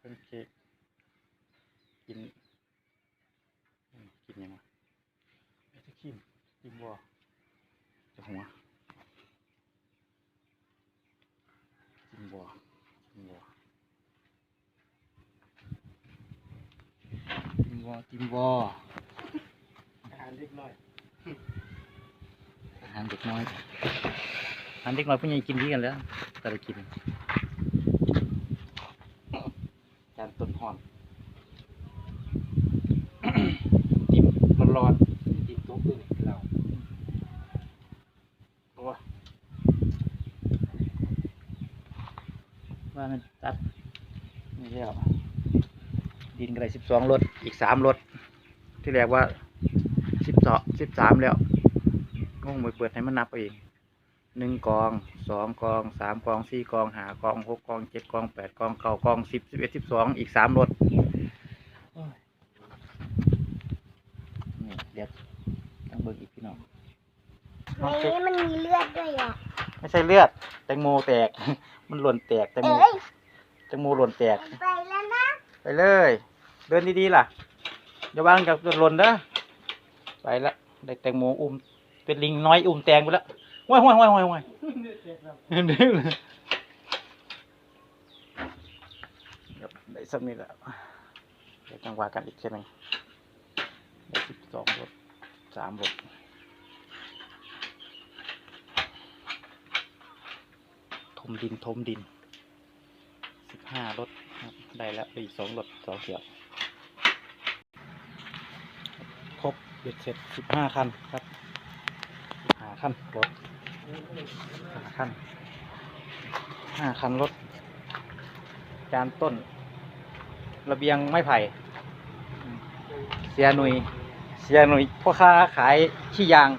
เพิ่นเค้กกินอืมกินยังไงไอ้ตะคิมกินบัวจะหัวกินบัวกินบัวกินบัวกินบัวอาหารเล็กน้อยอาหารเด็กน้อยอาหารเด็กน้อยผู้ใหญ่กินดีกันแล้วแต่ละกินจาน ต้นหอนติ่มร้อนติดโต๊ะด้วยเราๆโอ้ว่ามันตัดนี่แล้วดินกระไรสิบสองรถอีกสามรถที่แรกว่าสิบสองสิบสามแล้วงงมือเปิดให้มันนับเอาเอง หนึ่งกองสองกองสามกองสี่กองหากองหกกองเจ็ดกองแปดกองเก้ากองสิบสิบเอ็ดสิบสองอีกสามรถโอ้ยนี่เดี๋ยวต้องเบิกอีกพี่น้องในนี้มันมีเลือดด้วยอะไม่ใช่เลือด แตงโมแตก มันหล่นแตกแตงโมเอ้ยแตงโมหล่นแตก ไปแล้วนะไปเลย เดินดีๆล่ะอย่าวางกับหล่นเด้อไปละได้แตงโมอุ้มเป็นลิงน้อยอุ้มแตงไปแล้ว ว้ายว้ายว้ายว้ายว้ายดื้อเลยได้สักนิดแล้วเดี๋ยวจังหวะกันอีกแค่นึงได้สิบสองรถสามรถถมดินถมดินสิบห้ารถครับได้แล้วอีกสองรถสองเสียบครบเบ็ดเสร็จสิบห้าคันครับห้าคันรถ คันห้าคันรถ จานต้น ระเบียงไม้ไผ่ เสียหนุย เสียหนุยพ่อค้าขายขี้ยาง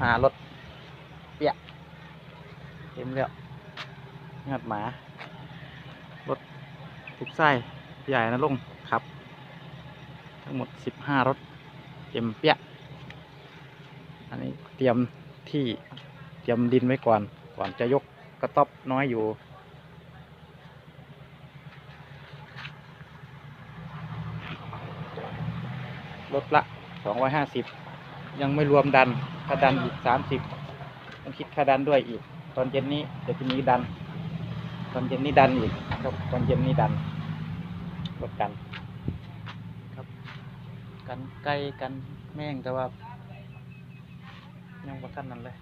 หารถเปียเต็มแล้วงัดหมา รถทุกไส้ใหญ่นะลุงครับ ทั้งหมดสิบห้ารถเต็มเปียก อันนี้เตรียมที่เตรียมดินไว้ก่อน ก่อนจะยกกระต๊อบน้อยอยู่รถละสองร้อยห้าสิบยังไม่รวมดันค่าดันอีกสามสิบต้องคิดค่าดันด้วยอีก ตอนเย็นนี้เดี๋ยวจะมีดัน ตอนเย็นนี้ดันอีกครับตอนเย็นนี้ดันรถกัน ครับ กันไก่กันแม่งแต่ว่า ยังบ่ทันนั่นเลย